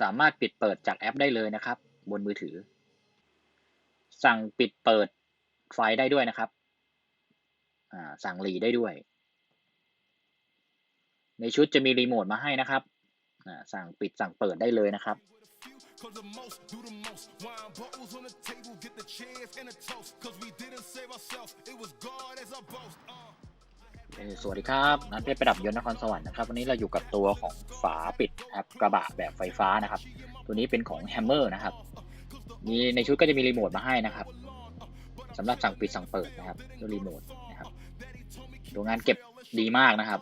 สามารถปิดเปิดจากแอปได้เลยนะครับ บนมือถือ สั่งปิดเปิดไฟล์ได้ด้วยนะครับอ่าสั่งหลีได้ด้วย ในชุดจะมีรีโมทมาให้นะครับอ่าสั่งปิดสั่งเปิดได้เลยนะครับ Cause the most do the most. Wine bottles on the table, get the chairs and a toast. Cause we didn't save ourselves, it was God as our boast. สวัสดีครับนันเพชรประดับยนต์นครสวรรค์นะครับวันนี้เราอยู่กับตัวของฝาปิดแอปกระบะแบบไฟฟ้านะครับ ตัวนี้เป็นของ Hammer นะครับมีในชุดก็จะมีรีโมทมาให้นะครับสำหรับสั่งปิดสั่งเปิดนะครับด้วยรีโมทนะครับตัวงานเก็บดีมากนะครับ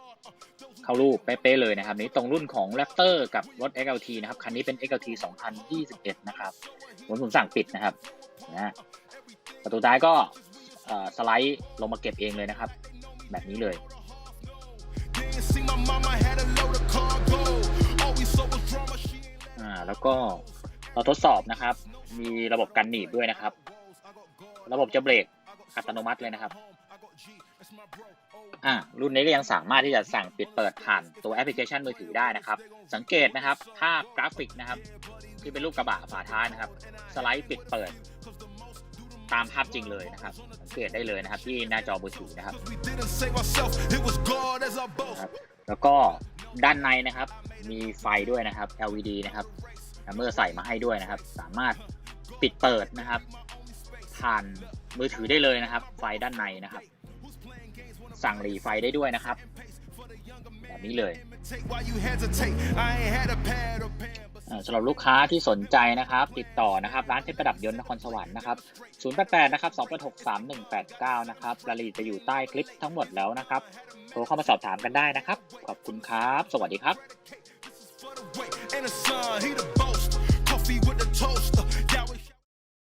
เข้ารูปเป๊ะๆเลยนะครับ นี้ตรงรุ่นของ Raptor กับรถ XLT นะครับคันนี้เป็น XLT 2021 นะครับผมผมสั่งปิดนะครับนะประตูท้ายก็สไลด์ลงมาเก็บเองเลยนะครับ แบบนี้เลย อ่าแล้วก็เราทดสอบนะครับ มีระบบกันหนีบด้วยนะครับ ระบบจะเบรกอัตโนมัติเลยนะครับ อ่ารุ่นนี้ก็ยังสามารถที่จะสั่งปิดเปิดผ่านตัวแอปพลิเคชันมือถือได้นะครับ สังเกตนะครับภาพกราฟิกนะครับ ที่เป็นรูปกระบะฝาท้ายนะครับ สไลด์ปิดเปิด ตามภาพจริงเลยนะครับสังเกตได้เลยนะครับที่หน้าจอมือถือนะครับ we didn't save ourselves, it was God as our boast. นะครับแล้วก็ด้านในนะครับ มีไฟด้วยนะครับ LED นะครับเมื่อใส่มาให้ด้วยนะครับ สามารถปิดเปิดนะครับ ผ่านมือถือได้เลยนะครับ ไฟด้านในนะครับ สั่งหลีไฟได้ด้วยนะครับ แบบนี้เลย สำหรับลูกค้าที่สนใจนะครับ ติดต่อนะครับ ร้านเพชรประดับยนต์นครสวรรค์นะครับ088นะครับ286 3189นะครับรายละเอียดจะอยู่ใต้คลิปทั้งหมดแล้วนะครับโทรเข้ามาสอบถามกันได้นะครับ ขอบคุณครับ สวัสดีครับ